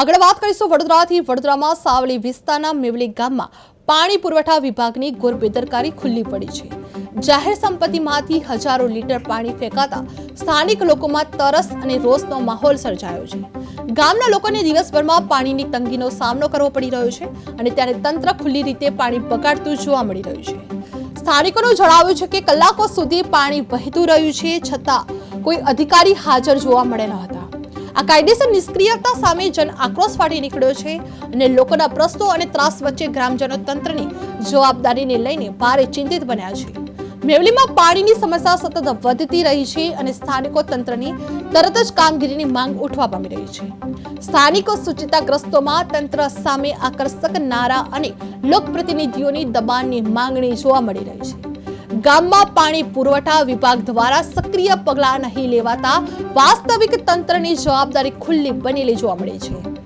આગળ વાત કરીશું વડોદરાથી. વડોદરામાં સાવલી વિસ્તારના મેવલી ગામમાં પાણી પુરવઠા વિભાગની ઘોર બેદરકારી ખુલ્લી પડી છે. જાહેર સંપત્તિમાંથી હજારો લીટર પાણી ફેંકાતા સ્થાનિક લોકોમાં તરસ અને રોષનો માહોલ સર્જાયો છે. ગામના લોકોને દિવસભરમાં પાણીની તંગીનો સામનો કરવો પડી રહ્યો છે અને ત્યારે તંત્ર ખુલ્લી રીતે પાણી બગાડતું જોવા મળી રહ્યું છે. સ્થાનિકોનું જણાવ્યું છે કે કલાકો સુધી પાણી વહેતું રહ્યું છે છતાં કોઈ અધિકારી હાજર જોવા મળે ન હતા. આ કાયદેસર નિષ્ક્રિયતા સામે જન આક્રોશ ફાટી નીકળ્યો છે અને લોકોના પ્રશ્નો અને ત્રાસ વચ્ચે ગ્રામજનો તંત્રની જવાબદારીને લઈને ભારે ચિંતિત બન્યા છે. મેવલીમાં પાણીની સમસ્યા સતત વધતી રહી છે અને સ્થાનિકો તંત્રની તરત જ કામગીરીની માંગ ઉઠવા પામી રહી છે. સ્થાનિકો સૂચિતાગ્રસ્તોમાં તંત્ર સામે આકર્ષક નારા અને લોકપ્રતિનિધિઓની દબાણની માંગણી જોવા મળી રહી છે. ગામમાં પાણી પુરવઠા વિભાગ દ્વારા સક્રિય પગલાં નહીં લેવાતા વાસ્તવિક તંત્રની જવાબદારી ખુલ્લી બનેલી જોવા મળે છે.